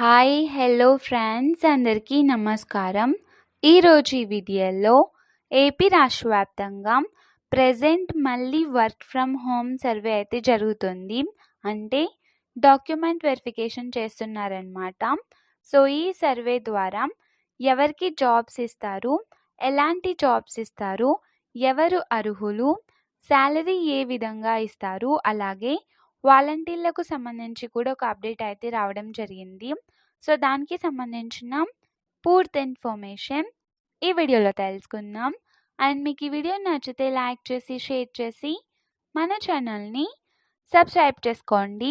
Hi hello friends అందరికీ నమస్కారం. ఈరోజు ఈ వీడియోలో ఏపీ రాష్ట్ర వ్యాప్తంగా ప్రజెంట్ మళ్ళీ వర్క్ ఫ్రమ్ హోమ్ సర్వే అయితే జరుగుతుంది. అంటే డాక్యుమెంట్ వెరిఫికేషన్ చేస్తున్నారనమాట సో ఈ సర్వే ద్వారా ఎవరికి జాబ్స్ ఇస్తారు ఎలాంటి జాబ్స్ ఇస్తారు ఎవరు అర్హులు శాలరీ ఏ విధంగా ఇస్తారు అలాగే వాలంటీర్లకు సంబంధించి కూడా ఒక అప్డేట్ అయితే రావడం జరిగింది. సో దానికి సంబంధించిన పూర్తి ఇన్ఫర్మేషన్ ఈ వీడియోలో తెలుసుకుందాం. అండ్ మీకు ఈ వీడియో నచ్చితే లైక్ చేసి షేర్ చేసి మన ఛానల్ని సబ్స్క్రైబ్ చేసుకోండి.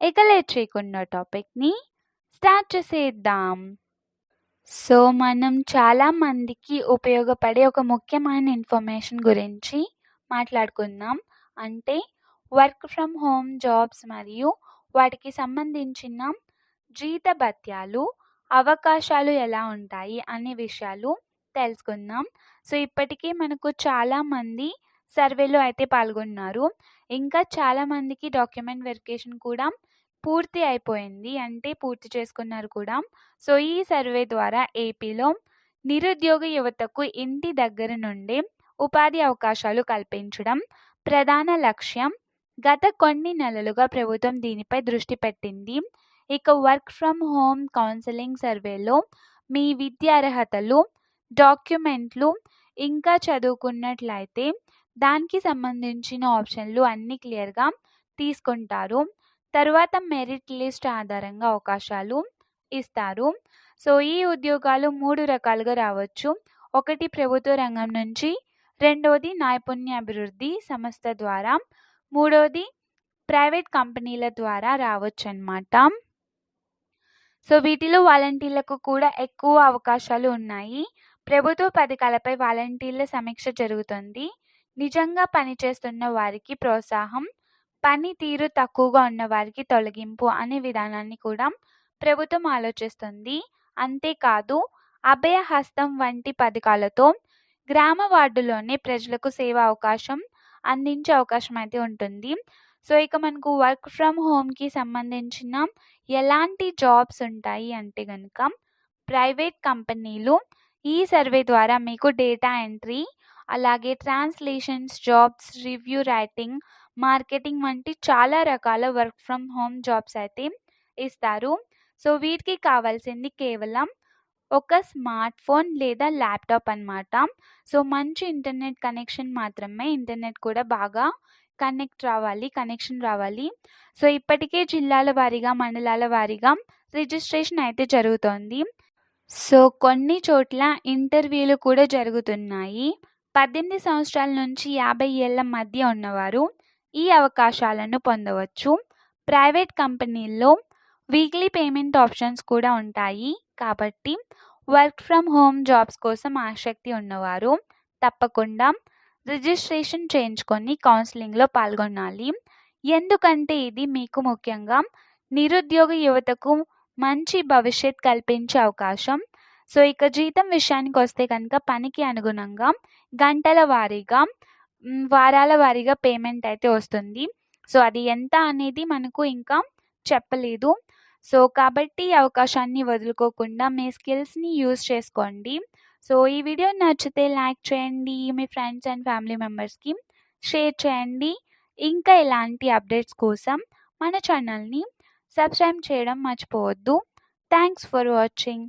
ఇక లేట్ చేయకుండా టాపిక్ని స్టార్ట్ చేసేద్దాం. సో మనం చాలా మందికి ఉపయోగపడే ఒక ముఖ్యమైన ఇన్ఫర్మేషన్ గురించి మాట్లాడుకుందాం. అంటే వర్క్ ఫ్రమ్ హోమ్ జాబ్స్ మరియు వాటికి సంబంధించిన జీత భత్యాలు అవకాశాలు ఎలా ఉంటాయి అనే విషయాలు తెలుసుకుందాం. సో ఇప్పటికీ మనకు చాలామంది సర్వేలో అయితే పాల్గొన్నారు. ఇంకా చాలామందికి డాక్యుమెంట్ వెరిఫికేషన్ కూడా పూర్తి అయిపోయింది. అంటే పూర్తి చేసుకున్నారు కూడా. సో ఈ సర్వే ద్వారా ఏపీలో నిరుద్యోగ యువతకు ఇంటి దగ్గర నుండి ఉపాధి అవకాశాలు కల్పించడం ప్రధాన లక్ష్యం. గత కొన్ని నెలలుగా ప్రభుత్వం దీనిపై దృష్టి పెట్టింది. ఇక వర్క్ ఫ్రమ్ హోమ్ కౌన్సిలింగ్ సర్వేలో మీ విద్యా అర్హతలు డాక్యుమెంట్లు ఇంకా చదువుకున్నట్లయితే దానికి సంబంధించిన ఆప్షన్లు అన్నీ క్లియర్గా తీసుకుంటారు. తర్వాత మెరిట్ లిస్ట్ ఆధారంగా అవకాశాలు ఇస్తారు. సో ఈ ఉద్యోగాలు మూడు రకాలుగా రావచ్చు. ఒకటి ప్రభుత్వ రంగం నుంచి రెండవది నైపుణ్య అభివృద్ధి సంస్థ ద్వారా మూడవది ప్రైవేట్ కంపెనీల ద్వారా రావచ్చు అన్నమాట సో వీటిలో వాలంటీర్లకు కూడా ఎక్కువ అవకాశాలు ఉన్నాయి. ప్రభుత్వ పథకాలపై వాలంటీర్ల సమీక్ష జరుగుతుంది. నిజంగా పనిచేస్తున్న వారికి ప్రోత్సాహం పనితీరు తక్కువగా ఉన్న వారికి తొలగింపు అనే విధానాన్ని కూడా ప్రభుత్వం ఆలోచిస్తుంది. అంతేకాదు అభయ హస్తం వంటి పథకాలతో గ్రామ వార్డులోనే ప్రజలకు సేవ అవకాశం అందించే అవకాశం అయితే ఉంటుంది. సో ఇక మనకు వర్క్ ఫ్రమ్ హోమ్కి సంబంధించిన ఎలాంటి జాబ్స్ ఉంటాయి అంటే కనుక ప్రైవేట్ కంపెనీలు ఈ సర్వే ద్వారా మీకు డేటా ఎంట్రీ అలాగే translations jobs review writing marketing వంటి చాలా రకాల వర్క్ ఫ్రమ్ హోమ్ జాబ్స్ అయితే ఇస్తారు. సో వీటికి కావాల్సింది కేవలం ఒక స్మార్ట్ ఫోన్ లేదా ల్యాప్టాప్ అనమాట సో మంచి ఇంటర్నెట్ కనెక్షన్ మాత్రమే ఇంటర్నెట్ కూడా బాగా కనెక్ట్ రావాలి కనెక్షన్ రావాలి. సో ఇప్పటికే జిల్లాల వారీగా మండలాల వారీగా రిజిస్ట్రేషన్ అయితే జరుగుతోంది. సో కొన్ని చోట్ల ఇంటర్వ్యూలు కూడా జరుగుతున్నాయి. పద్దెనిమిది సంవత్సరాల నుంచి యాభై ఏళ్ళ మధ్య ఉన్నవారు ఈ అవకాశాలను పొందవచ్చు. ప్రైవేట్ కంపెనీల్లో వీక్లీ పేమెంట్ ఆప్షన్స్ కూడా ఉంటాయి. కాబట్టి వర్క్ ఫ్రమ్ హోమ్ జాబ్స్ కోసం ఆసక్తి ఉన్నవారు తప్పకుండా రిజిస్ట్రేషన్ చేయించుకొని కౌన్సిలింగ్లో పాల్గొనాలి. ఎందుకంటే ఇది మీకు ముఖ్యంగా నిరుద్యోగ యువతకు మంచి భవిష్యత్ కల్పించే అవకాశం. సో ఇక జీతం విషయానికి వస్తే కనుక పనికి అనుగుణంగా గంటల వారీగా వారాల వారీగా పేమెంట్ అయితే వస్తుంది. సో అది ఎంత అనేది మనకు ఇంకా చెప్పలేదు. సో కాబట్టి ఈ అవకాశాన్ని వదులుకోకుండా మీ స్కిల్స్ని యూజ్ చేసుకోండి. సో ఈ వీడియో నచ్చితే లైక్ చేయండి మీ ఫ్రెండ్స్ అండ్ ఫ్యామిలీ మెంబర్స్కి షేర్ చేయండి. ఇంకా ఇలాంటి అప్డేట్స్ కోసం మన ఛానల్ని సబ్స్క్రైబ్ చేయడం మర్చిపోవద్దు. Thanks for watching.